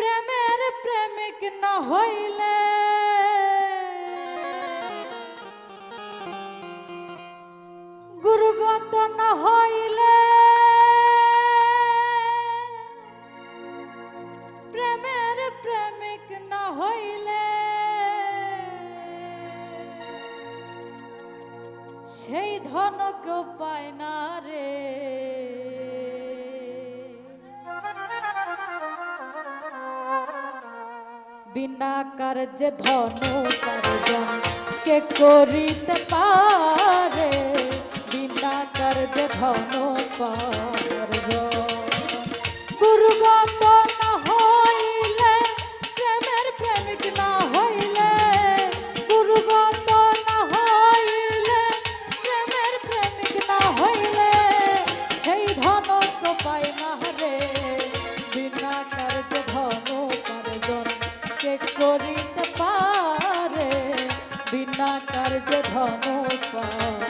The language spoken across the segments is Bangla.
প্রেমের প্রেমিক না হইলে। গুরুগত না হইলে। প্রেমের প্রেমিক না হইলে। সেই ধন কেউ পায় না রে। বিনা কার্যে ধনু কার্জন কে করিতে পারে? বিনা কার্যে ধনু কার্জন ধন কার্জন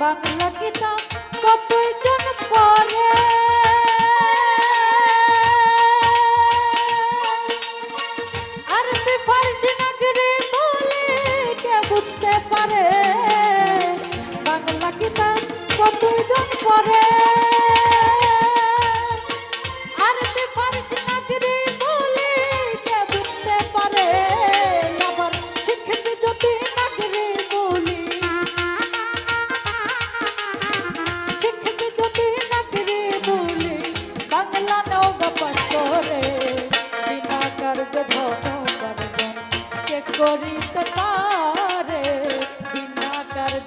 বাংলা কিতাব কতজন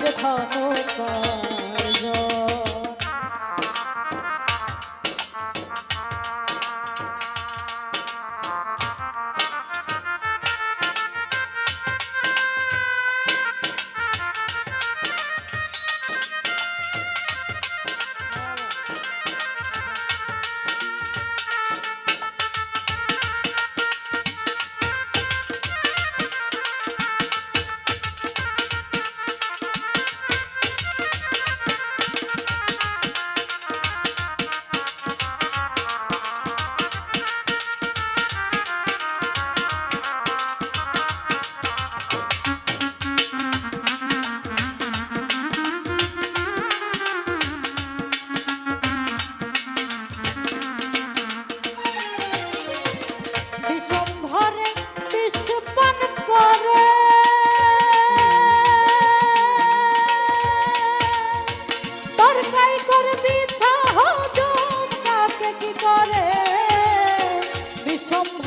কার্য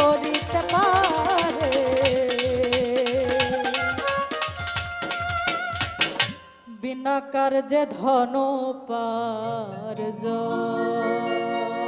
করিতে পারে বিনা কার্যে ধন পার যায়